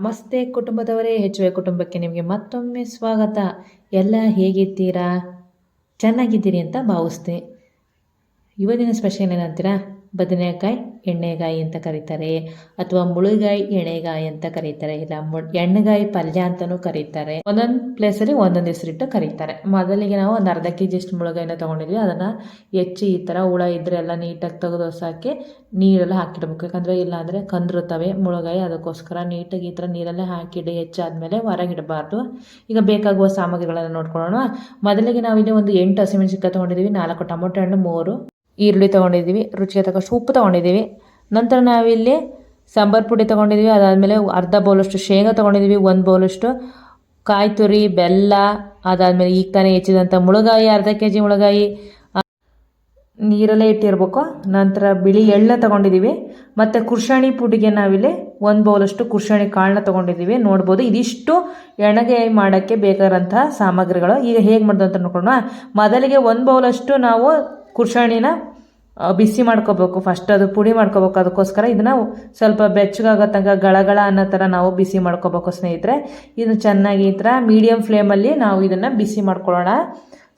ನಮಸ್ತೆ ಕುಟುಂಬದವರೇ ಹೆಚ್ಚುವೆ ಕುಟುಂಬಕ್ಕೆ ನಿಮಗೆ ಮತ್ತೊಮ್ಮೆ ಸ್ವಾಗತ. ಎಲ್ಲ ಹೇಗಿದ್ದೀರಾ? ಚೆನ್ನಾಗಿದ್ದೀರಿ ಅಂತ ಭಾವಿಸ್ತೆ ಇವತ್ತಿನ ಸ್ಪೆಷಲ್ ಏನಂತೀರಾ? ಬದನೆಕಾಯಿ, ಎಣ್ಣೆಗಾಯಿ ಅಂತ ಕರೀತಾರೆ. ಅಥವಾ ಮುಳುಗಾಯಿ ಎಣ್ಣೆಗಾಯಿ ಅಂತ ಕರೀತಾರೆ. ಇಲ್ಲ, ಮು, ಎಣ್ಣೆಗಾಯಿ ಪಲ್ಯ ಅಂತಲೂ ಕರೀತಾರೆ. ಒಂದೊಂದು ಪ್ಲೇಸಲ್ಲಿ ಒಂದೊಂದು ಹೆಸರಿಟ್ಟು ಕರೀತಾರೆ. ಮೊದಲಿಗೆ ನಾವು ಒಂದು ಅರ್ಧ ಕೆ ಜಿಷ್ಟು ಮುಳುಗಾಯಿನ ತೊಗೊಂಡಿದ್ವಿ. ಅದನ್ನು ಹೆಚ್ಚಿ ಈ ಥರ ಹುಳ ಇದ್ದರೆ ಎಲ್ಲ ನೀಟಾಗಿ ತೆಗೆದು ಹಾಕಿ ನೀರೆಲ್ಲ ಹಾಕಿಡ್ಬೇಕು. ಯಾಕಂದರೆ ಇಲ್ಲಾಂದರೆ ಕಂದಿರುತ್ತವೆ ಮುಳುಗಾಯಿ. ಅದಕ್ಕೋಸ್ಕರ ನೀಟಾಗಿ ಈ ಥರ ನೀರಲ್ಲೇ ಹಾಕಿಡಿ, ಹೆಚ್ಚಾದಮೇಲೆ ಹೊರಗಿಡಬಾರ್ದು. ಈಗ ಬೇಕಾಗುವ ಸಾಮಗ್ರಿಗಳನ್ನು ನೋಡ್ಕೊಳ್ಳೋಣ. ಮೊದಲಿಗೆ ನಾವಿಲ್ಲಿ ಒಂದು ಎಂಟು ಹಸಿಮೆಣಸಿನ್ಕಾಯಿ ತೊಗೊಂಡಿದ್ದೀವಿ. ನಾಲ್ಕು ಟೊಮೊಟೊ ಹಣ್ಣು, ಮೂರು ಈರುಳ್ಳಿ ತೊಗೊಂಡಿದ್ದೀವಿ, ರುಚಿಗೆ ತಕ್ಕಷ್ಟು ಉಪ್ಪು ತೊಗೊಂಡಿದ್ದೀವಿ. ನಂತರ ನಾವಿಲ್ಲಿ ಸಾಂಬಾರು ಪುಡಿ ತೊಗೊಂಡಿದ್ದೀವಿ, ಅದಾದಮೇಲೆ ಅರ್ಧ ಬೌಲಷ್ಟು ಶೇಂಗಾ ತೊಗೊಂಡಿದ್ದೀವಿ, ಒಂದು ಬೌಲಷ್ಟು ಕಾಯಿ ತುರಿ ಬೆಲ್ಲ, ಅದಾದಮೇಲೆ ಈಗ ತಾನೇ ಹೆಚ್ಚಿದಂಥ ಮುಳುಗಾಯಿ, ಅರ್ಧ ಕೆ ಜಿ ಮುಳುಗಾಯಿ ನೀರಲ್ಲೇ ಇಟ್ಟಿರ್ಬೇಕು. ನಂತರ ಬಿಳಿ ಎಳ್ಳನ್ನ ತೊಗೊಂಡಿದ್ದೀವಿ. ಮತ್ತು ಕುರ್ಷಾಣಿ ಪುಡಿಗೆ ನಾವಿಲ್ಲಿ ಒಂದು ಬೌಲಷ್ಟು ಕುರ್ಷಾಣಿ ಕಾಳನ್ನ ತೊಗೊಂಡಿದ್ದೀವಿ. ನೋಡ್ಬೋದು ಇದಿಷ್ಟು ಎಣಗೆ ಮಾಡೋಕ್ಕೆ ಬೇಕಾದಂತಹ ಸಾಮಗ್ರಿಗಳು. ಈಗ ಹೇಗೆ ಮಾಡೋದು ಅಂತ ನೋಡ್ಕೊಳ್ಳೋಣ. ಮೊದಲಿಗೆ ಒಂದು ಬೌಲಷ್ಟು ನಾವು ಕುರ್ಷಾಣಿನ ಆ, ಬಿಸಿ ಮಾಡ್ಕೋಬೇಕು. ಫಸ್ಟ್ ಅದು ಪುಡಿ ಮಾಡ್ಕೋಬೇಕು. ಅದಕ್ಕೋಸ್ಕರ ಇದನ್ನ ಸ್ವಲ್ಪ ಬೆಚ್ಚಗಾಗೋ ತನಕ ಗಳಗಳ ಅನ್ನೋ ಥರ ನಾವು ಬಿಸಿ ಮಾಡ್ಕೋಬೇಕು ಸ್ನೇಹಿತರೆ. ಇದನ್ನು ಚೆನ್ನಾಗಿ ಈ ಥರ ಮೀಡಿಯಮ್ ಫ್ಲೇಮಲ್ಲಿ ನಾವು ಇದನ್ನು ಬಿಸಿ ಮಾಡ್ಕೊಳ್ಳೋಣ.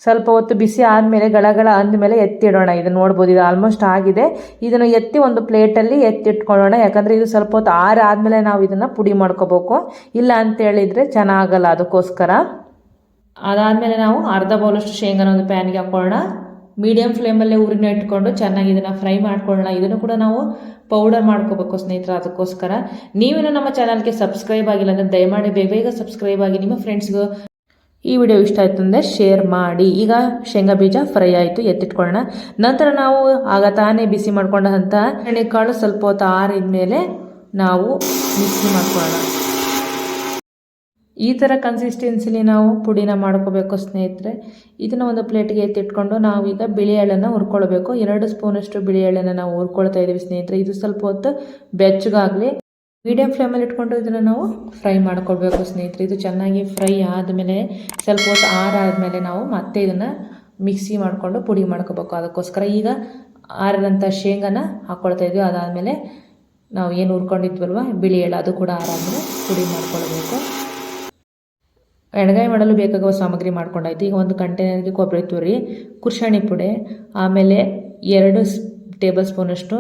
ಸ್ವಲ್ಪ ಹೊತ್ತು ಬಿಸಿ ಆದಮೇಲೆ ಗಳಗಳ ಅಂದಮೇಲೆ ಎತ್ತಿಡೋಣ. ಇದನ್ನು ನೋಡ್ಬೋದು. ಇದು ಆಲ್ಮೋಸ್ಟ್ ಆಗಿದೆ. ಇದನ್ನು ಎತ್ತಿ ಒಂದು ಪ್ಲೇಟಲ್ಲಿ ಎತ್ತಿಟ್ಕೊಳ್ಳೋಣ. ಯಾಕಂದರೆ ಇದು ಸ್ವಲ್ಪ ಹೊತ್ತು ಆರು ಆದಮೇಲೆ ನಾವು ಇದನ್ನು ಪುಡಿ ಮಾಡ್ಕೋಬೇಕು. ಇಲ್ಲ ಅಂತ ಹೇಳಿದರೆ ಚೆನ್ನಾಗಲ್ಲ. ಅದಕ್ಕೋಸ್ಕರ ಅದಾದಮೇಲೆ ನಾವು ಅರ್ಧ ಬೌಲಷ್ಟು ಶೇಂಗಾನ ಒಂದು ಪ್ಯಾನ್ಗೆ ಹಾಕ್ಕೊಳ್ಳೋಣ. ಮೀಡಿಯಮ್ ಫ್ಲೇಮಲ್ಲೇ ಉರಿನ ಇಟ್ಕೊಂಡು ಚೆನ್ನಾಗಿ ಇದನ್ನು ಫ್ರೈ ಮಾಡ್ಕೊಳ್ಳೋಣ. ಇದನ್ನು ಕೂಡ ನಾವು ಪೌಡರ್ ಮಾಡ್ಕೋಬೇಕು ಸ್ನೇಹಿತರ ಅದಕ್ಕೋಸ್ಕರ. ನೀವೇನು ನಮ್ಮ ಚಾನಲ್ಗೆ ಸಬ್ಸ್ಕ್ರೈಬ್ ಆಗಿಲ್ಲ ಅಂದರೆ ದಯಮಾಡಿ ಬೇಗ ಬೇಗ ಸಬ್ಸ್ಕ್ರೈಬ್ ಆಗಿ ನಿಮ್ಮ ಫ್ರೆಂಡ್ಸ್ಗೂ ಈ ವಿಡಿಯೋ ಇಷ್ಟ ಆಯಿತು ಅಂದರೆ ಶೇರ್ ಮಾಡಿ. ಈಗ ಶೇಂಗಾ ಬೀಜ ಫ್ರೈ ಆಯಿತು, ಎತ್ತಿಟ್ಕೊಳ್ಳೋಣ. ನಂತರ ನಾವು ಆಗ ತಾನೇ ಬಿಸಿ ಮಾಡ್ಕೊಂಡಂಥ ಎಣ್ಣೆಕಾಳು ಸ್ವಲ್ಪ ಹೊತ್ತು ಆರಿದ ಮೇಲೆ ನಾವು ಮಿಕ್ಸಿ ಮಾಡ್ಕೊಳ್ಳೋಣ. ಈ ಥರ ಕನ್ಸಿಸ್ಟೆನ್ಸಿಲಿ ನಾವು ಪುಡಿನ ಮಾಡ್ಕೋಬೇಕು ಸ್ನೇಹಿತರೆ. ಇದನ್ನು ಒಂದು ಪ್ಲೇಟ್ಗೆ ಎತ್ತಿಟ್ಕೊಂಡು ನಾವೀಗ ಬಿಳಿ ಎಳ್ಳನ್ನು ಹುರ್ಕೊಳ್ಬೇಕು. ಎರಡು ಸ್ಪೂನಷ್ಟು ಬಿಳಿ ಎಳ್ಳನ್ನು ನಾವು ಹುರ್ಕೊಳ್ತಾ ಇದ್ದೀವಿ ಸ್ನೇಹಿತರೆ. ಇದು ಸ್ವಲ್ಪ ಹೊತ್ತು ಬೆಚ್ಚಗಾಗಲಿ. ಮೀಡಿಯಂ ಫ್ಲೇಮಲ್ಲಿ ಇಟ್ಕೊಂಡು ಇದನ್ನು ನಾವು ಫ್ರೈ ಮಾಡ್ಕೊಳ್ಬೇಕು ಸ್ನೇಹಿತರೆ. ಇದು ಚೆನ್ನಾಗಿ ಫ್ರೈ ಆದಮೇಲೆ ಸ್ವಲ್ಪ ಹೊತ್ತು ಆರಾದಮೇಲೆ ನಾವು ಮತ್ತೆ ಇದನ್ನು ಮಿಕ್ಸಿ ಮಾಡಿಕೊಂಡು ಪುಡಿ ಮಾಡ್ಕೋಬೇಕು. ಅದಕ್ಕೋಸ್ಕರ ಈಗ ಆರಿದಂಥ ಶೇಂಗಾನ ಹಾಕ್ಕೊಳ್ತಾ ಇದ್ವಿ. ಅದಾದಮೇಲೆ ನಾವು ಏನು ಹುರ್ಕೊಂಡಿದ್ವಲ್ವ? ಬಿಳಿ ಎಳ್ಳು. ಅದು ಕೂಡ ಆರಾದಮೇಲೆ ಪುಡಿ ಮಾಡ್ಕೊಳ್ಬೇಕು. ಎಣ್ಗಾಯಿ ಮಾಡಲು ಬೇಕಾಗುವ ಸಾಮಗ್ರಿ ಮಾಡ್ಕೊಂಡಾಯ್ತು. ಈಗ ಒಂದು ಕಂಟೈನರ್ಗೆ ಕೊಬ್ಬರಿ ತುರಿ ಕುರ್ಷಾಣಿ ಪುಡಿ, ಆಮೇಲೆ ಎರಡು ಟೇಬಲ್ ಸ್ಪೂನಷ್ಟು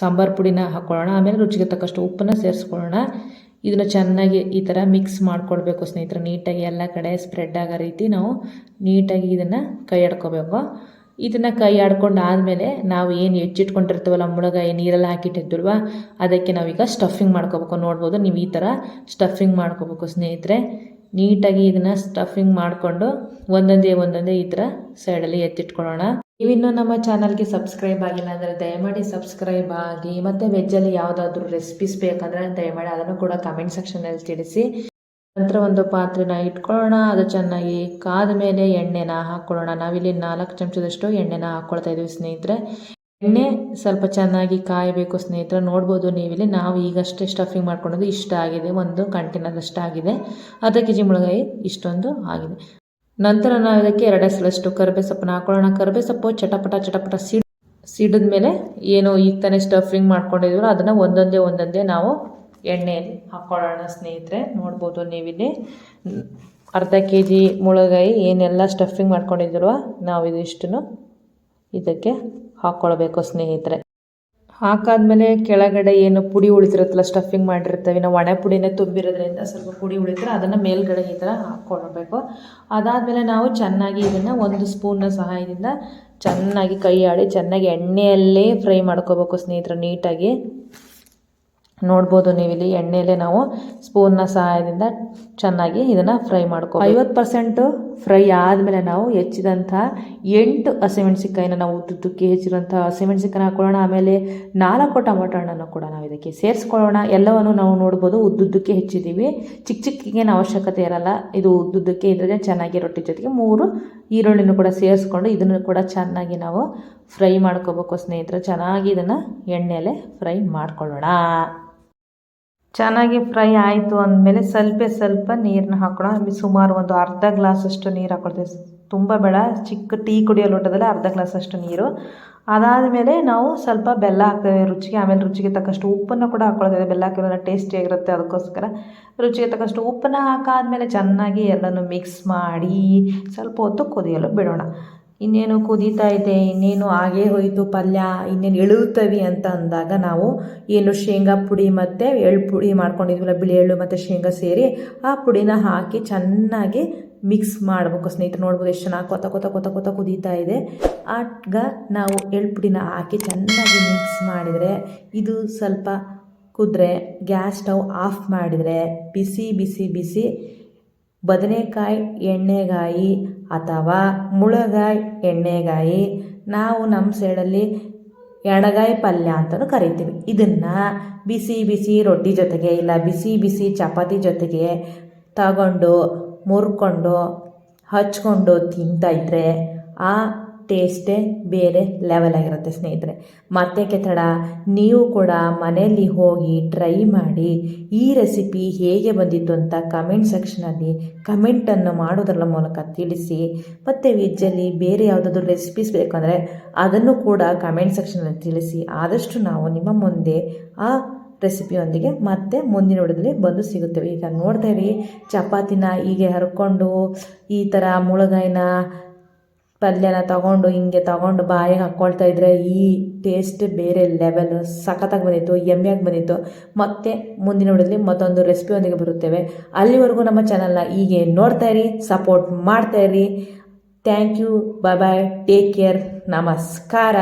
ಸಾಂಬಾರು ಪುಡಿನ ಹಾಕ್ಕೊಳ್ಳೋಣ ಆಮೇಲೆ ರುಚಿಗೆ ತಕ್ಕಷ್ಟು ಉಪ್ಪನ್ನು ಸೇರಿಸ್ಕೊಳ್ಳೋಣ. ಇದನ್ನು ಚೆನ್ನಾಗಿ ಈ ಥರ ಮಿಕ್ಸ್ ಮಾಡ್ಕೊಳ್ಬೇಕು ಸ್ನೇಹಿತರೆ. ನೀಟಾಗಿ ಎಲ್ಲ ಕಡೆ ಸ್ಪ್ರೆಡ್ ಆಗೋ ರೀತಿ ನಾವು ನೀಟಾಗಿ ಇದನ್ನು ಕೈ ಆಡ್ಕೋಬೇಕು. ಇದನ್ನು ಕೈ ಆಡ್ಕೊಂಡು ಆದಮೇಲೆ ನಾವು ಏನು ಹೆಚ್ಚಿಟ್ಕೊಂಡಿರ್ತೀವಲ್ಲ, ಮುಳಗಾಯಿ ನೀರೆಲ್ಲ ಹಾಕಿಟ್ಟಿದ್ವಲ್ವ, ಅದಕ್ಕೆ ನಾವೀಗ ಸ್ಟಫಿಂಗ್ ಮಾಡ್ಕೋಬೇಕು. ನೋಡ್ಬೋದು ನೀವು ಈ ಥರ ಸ್ಟಫಿಂಗ್ ಮಾಡ್ಕೋಬೇಕು ಸ್ನೇಹಿತರೆ. ನೀಟಾಗಿ ಇದನ್ನು ಸ್ಟಫಿಂಗ್ ಮಾಡಿಕೊಂಡು ಒಂದೊಂದೇ ಒಂದೊಂದೇ ಈ ಥರ ಸೈಡಲ್ಲಿ ಎತ್ತಿಟ್ಕೊಳ್ಳೋಣ. ನೀವಿನ್ನೂ ನಮ್ಮ ಚಾನಲ್ಗೆ ಸಬ್ಸ್ಕ್ರೈಬ್ ಆಗಿಲ್ಲ ಅಂದರೆ ದಯಮಾಡಿ ಸಬ್ಸ್ಕ್ರೈಬ್ ಆಗಿ, ಮತ್ತು ವೆಜ್ಜಲ್ಲಿ ಯಾವುದಾದ್ರೂ ರೆಸಿಪೀಸ್ ಬೇಕಂದರೆ ದಯಮಾಡಿ ಅದನ್ನು ಕೂಡ ಕಮೆಂಟ್ ಸೆಕ್ಷನಲ್ಲಿ ತಿಳಿಸಿ. ನಂತರ ಒಂದು ಪಾತ್ರೆನ ಇಟ್ಕೊಳ್ಳೋಣ, ಅದು ಚೆನ್ನಾಗಿ ಕಾದ ಮೇಲೆ ಎಣ್ಣೆನ ಹಾಕ್ಕೊಳ್ಳೋಣ. ನಾವಿಲ್ಲಿ ನಾಲ್ಕು ಚಮಚದಷ್ಟು ಎಣ್ಣೆನ ಹಾಕ್ಕೊಳ್ತಾ ಇದ್ದೀವಿ ಸ್ನೇಹಿತರೆ. ಎಣ್ಣೆ ಸ್ವಲ್ಪ ಚೆನ್ನಾಗಿ ಕಾಯಬೇಕು ಸ್ನೇಹಿತರೆ, ನೋಡ್ಬೋದು ನೀವಿಲ್ಲಿ. ನಾವು ಈಗಷ್ಟೇ ಸ್ಟಫಿಂಗ್ ಮಾಡ್ಕೊಳ್ಳೋದು ಇಷ್ಟ ಆಗಿದೆ, ಒಂದು ಕಂಟೈನರ್ ಆಗಿದೆ. ಅರ್ಧ ಕೆ ಜಿ ಮುಳಗಾಯಿ ಇಷ್ಟೊಂದು ಆಗಿದೆ. ನಂತರ ನಾವು ಇದಕ್ಕೆ ಎರಡು ಸಲಷ್ಟು ಕರಿಬೇ ಸೊಪ್ಪನ್ನ ಹಾಕೊಳ್ಳೋಣ. ಕರಿಬೇ ಸೊಪ್ಪು ಚಟಪಟ ಚಟಪಟ ಸಿಡ್ ಸಿಡಿದ ಮೇಲೆ ಏನು ಈಗ ತಾನೇ ಸ್ಟಫಿಂಗ್ ಮಾಡ್ಕೊಂಡಿದ್ರು ಅದನ್ನು ಒಂದೊಂದೇ ಒಂದೊಂದೇ ನಾವು ಎಣ್ಣೆಯಲ್ಲಿ ಹಾಕ್ಕೊಳ್ಳೋಣ ಸ್ನೇಹಿತರೆ. ನೋಡ್ಬೋದು ನೀವಿಲ್ಲಿ. ಅರ್ಧ ಕೆ ಜಿ ಮುಳಗಾಯಿ ಏನೆಲ್ಲ ಸ್ಟಫಿಂಗ್ ಮಾಡ್ಕೊಂಡಿದ್ರು ನಾವು ಇದಿಷ್ಟನ್ನು ಇದಕ್ಕೆ ಹಾಕ್ಕೊಳ್ಬೇಕು ಸ್ನೇಹಿತರೆ. ಹಾಕಾದ್ಮೇಲೆ ಕೆಳಗಡೆ ಏನು ಪುಡಿ ಉಳಿತಿರುತ್ತಲ್ಲ ಸ್ಟಫಿಂಗ್ ಮಾಡಿರ್ತೀವಿ. ನಾವು ಒಣ ಪುಡಿನೇ ತುಂಬಿರೋದ್ರಿಂದ ಸ್ವಲ್ಪ ಪುಡಿ ಉಳಿತಾರೆ ಅದನ್ನು ಮೇಲ್ಗಡೆ ಈ ಥರ ಹಾಕ್ಕೊಳ್ಬೇಕು ಅದಾದಮೇಲೆ ನಾವು ಚೆನ್ನಾಗಿ ಇದನ್ನು ಒಂದು ಸ್ಪೂನ್ನ ಸಹಾಯದಿಂದ ಚೆನ್ನಾಗಿ ಕೈ ಆಡಿ ಚೆನ್ನಾಗಿ ಎಣ್ಣೆಯಲ್ಲೇ ಫ್ರೈ ಮಾಡ್ಕೋಬೇಕು ಸ್ನೇಹಿತರು ನೀಟಾಗಿ. ನೋಡ್ಬೋದು ನೀವಿಲ್ಲಿ ಎಣ್ಣೆಯಲ್ಲೇ ನಾವು ಸ್ಪೂನ್ನ ಸಹಾಯದಿಂದ ಚೆನ್ನಾಗಿ ಇದನ್ನು ಫ್ರೈ ಮಾಡ್ಕೊ ಐವತ್ತು ಪರ್ಸೆಂಟು ಫ್ರೈ ಆದಮೇಲೆ ನಾವು ಹೆಚ್ಚಿದಂಥ ಎಂಟು ಹಸಿಮೆಣ್ಸಿಕಾಯಿನ ನಾವು ಉದ್ದುದ್ದಕ್ಕೆ ಹೆಚ್ಚಿರುವಂಥ ಹಸಿಮೆಣ್ಸಿಕಾಯಿನ ಹಾಕೊಳ್ಳೋಣ. ಆಮೇಲೆ ನಾಲ್ಕು ಟೊಮೊಟೊ ಹಣ್ಣನ್ನು ಕೂಡ ನಾವು ಇದಕ್ಕೆ ಸೇರಿಸ್ಕೊಳ್ಳೋಣ. ಎಲ್ಲವನ್ನು ನಾವು ನೋಡ್ಬೋದು ಉದ್ದುದ್ದಕ್ಕೆ ಹೆಚ್ಚಿದ್ದೀವಿ. ಚಿಕ್ಕ ಚಿಕ್ಕಗೇನು ಅವಶ್ಯಕತೆ ಇರಲ್ಲ. ಇದು ಉದ್ದುದ್ದಕ್ಕೆ ಇದ್ರೆ ಚೆನ್ನಾಗಿ ರೊಟ್ಟಿ ಜೊತೆಗೆ ಮೂರು ಈರುಳ್ಳಿನೂ ಕೂಡ ಸೇರಿಸ್ಕೊಂಡು ಇದನ್ನು ಕೂಡ ಚೆನ್ನಾಗಿ ನಾವು ಫ್ರೈ ಮಾಡ್ಕೋಬೇಕು ಸ್ನೇಹಿತರೆ. ಚೆನ್ನಾಗಿ ಇದನ್ನು ಎಣ್ಣೆಯಲ್ಲೇ ಫ್ರೈ ಮಾಡ್ಕೊಳ್ಳೋಣ. ಚೆನ್ನಾಗಿ ಫ್ರೈ ಆಯಿತು ಅಂದಮೇಲೆ ಸ್ವಲ್ಪ ಸ್ವಲ್ಪ ನೀರನ್ನ ಹಾಕೋಣ. ಸುಮಾರು ಒಂದು ಅರ್ಧ ಗ್ಲಾಸಷ್ಟು ನೀರು ಹಾಕೊಳ್ತೀವಿ ತುಂಬ ಬೇಡ, ಚಿಕ್ಕ ಟೀ ಕುಡಿಯೋ ಲೋಟದಲ್ಲಿ ಅರ್ಧ ಗ್ಲಾಸ್ ಅಷ್ಟು ನೀರು. ಅದಾದಮೇಲೆ ನಾವು ಸ್ವಲ್ಪ ಬೆಲ್ಲ ಹಾಕ್ತೇವೆ ರುಚಿಗೆ, ಆಮೇಲೆ ರುಚಿಗೆ ತಕ್ಕಷ್ಟು ಉಪ್ಪನ್ನು ಕೂಡ ಹಾಕೊಳ್ತೇವೆ. ಬೆಲ್ಲ ಹಾಕಿರೋ ಟೇಸ್ಟಿಯಾಗಿರುತ್ತೆ ಅದಕ್ಕೋಸ್ಕರ. ರುಚಿಗೆ ತಕ್ಕಷ್ಟು ಉಪ್ಪನ್ನು ಹಾಕಾದ ಮೇಲೆ ಚೆನ್ನಾಗಿ ಎಲ್ಲನೂ ಮಿಕ್ಸ್ ಮಾಡಿ ಸ್ವಲ್ಪ ಹೊತ್ತು ಕುದಿಯಲು ಬಿಡೋಣ. ಇನ್ನೇನು ಕುದೀತಾ ಇದೆ, ಇನ್ನೇನು ಆಗೇ ಹೋಯಿತು ಪಲ್ಯ, ಇನ್ನೇನು ಎಳುತ್ತವಿ ಅಂತ ಅಂದಾಗ ನಾವು ಏನು ಶೇಂಗಾ ಪುಡಿ ಮತ್ತು ಎಳ್ಳು ಪುಡಿ ಮಾಡ್ಕೊಂಡಿದ್ವಲ್ಲ, ಬಿಳಿ ಎಳ್ಳು ಮತ್ತು ಶೇಂಗಾ ಸೇರಿ ಆ ಪುಡಿನ ಹಾಕಿ ಚೆನ್ನಾಗಿ ಮಿಕ್ಸ್ ಮಾಡಬೇಕು ಸ್ನೇಹಿತರು. ನೋಡ್ಬೋದು ಎಷ್ಟು ಚೆನ್ನಾಗಿ ಕೊತ ಕೊತ ಕೊತ ಕೊತ ಕುದೀತಾ ಇದೆ. ಆಗ ನಾವು ಎಳ್ಳು ಪುಡಿನ ಹಾಕಿ ಚೆನ್ನಾಗಿ ಮಿಕ್ಸ್ ಮಾಡಿದರೆ, ಇದು ಸ್ವಲ್ಪ ಕುದ್ರೆ, ಗ್ಯಾಸ್ ಸ್ಟವ್ ಆಫ್ ಮಾಡಿದರೆ, ಬಿಸಿ ಬಿಸಿ ಬಿಸಿ ಬದನೆಕಾಯಿ, ಎಣ್ಣೆಗಾಯಿ ಅಥವಾ ಮುಳಗಾಯಿ, ಎಣ್ಣೆಗಾಯಿ, ನಾವು ನಮ್ಮ ಸೈಡಲ್ಲಿ ಎಣಗಾಯಿ ಪಲ್ಯ ಅಂತಲೂ ಕರಿತೀವಿ. ಇದನ್ನು ಬಿಸಿ ಬಿಸಿ ರೊಟ್ಟಿ ಜೊತೆಗೆ ಇಲ್ಲ ಬಿಸಿ ಬಿಸಿ ಚಪಾತಿ ಜೊತೆಗೆ ತಗೊಂಡು, ಮುರ್ಕೊಂಡು, ಹಚ್ಕೊಂಡು ತಿಂತಾಯಿದ್ರೆ ಆ ಟೇಸ್ಟೇ ಬೇರೆ ಲೆವೆಲ್ ಆಗಿರುತ್ತೆ ಸ್ನೇಹಿತರೆ. ಮತ್ತೆ ಕೆತ್ತಡ, ನೀವು ಕೂಡ ಮನೆಯಲ್ಲಿ ಹೋಗಿ ಟ್ರೈ ಮಾಡಿ ಈ ರೆಸಿಪಿ ಹೇಗೆ ಬಂದಿತ್ತು ಅಂತ ಕಮೆಂಟ್ ಸೆಕ್ಷನಲ್ಲಿ ಕಮೆಂಟನ್ನು ಮಾಡೋದರ ಮೂಲಕ ತಿಳಿಸಿ, ಮತ್ತು ವೆಜ್ಜಲ್ಲಿ ಬೇರೆ ಯಾವುದಾದ್ರೂ ರೆಸಿಪೀಸ್ ಬೇಕಂದರೆ ಅದನ್ನು ಕೂಡ ಕಮೆಂಟ್ ಸೆಕ್ಷನಲ್ಲಿ ತಿಳಿಸಿ, ಆದಷ್ಟು ನಾವು ನಿಮ್ಮ ಮುಂದೆ ಆ ರೆಸಿಪಿಯೊಂದಿಗೆ ಮತ್ತೆ ಮುಂದಿನ ವಿಡಿಯೋದಲ್ಲಿ ಬಂದು ಸಿಗುತ್ತೇವೆ. ಈಗ ನೋಡ್ತಾ ಇರಿ, ಚಪಾತಿನ ಹೀಗೆ ಹರ್ಕೊಂಡು ಈ ಥರ ಮುಳಗಾಯಿನ ಪಲ್ಯನ ತಗೊಂಡು ಹಿಂಗೆ ತಗೊಂಡು ಬಾಯಿಗೆ ಹಾಕ್ಕೊಳ್ತಾ ಇದ್ರೆ ಈ ಟೇಸ್ಟ್ ಬೇರೆ ಲೆವೆಲ್ ಸಖತ್ತಾಗಿ ಬಂದಿತ್ತು ಎಮ್ಮೆಯಾಗಿ ಬಂದಿತ್ತು. ಮತ್ತೆ ಮುಂದಿನ ವಿಡಿಯೋದಲ್ಲಿ ಮತ್ತೊಂದು ರೆಸಿಪಿಯೊಂದಿಗೆ ಬರುತ್ತೇವೆ. ಅಲ್ಲಿವರೆಗೂ ನಮ್ಮ ಚಾನಲ್ನ ಹೀಗೆ ನೋಡ್ತಾ ಇರಿ ಸಪೋರ್ಟ್ ಮಾಡ್ತಾ ಇರಿ. Thank you bye bye take care ನಮಸ್ಕಾರ.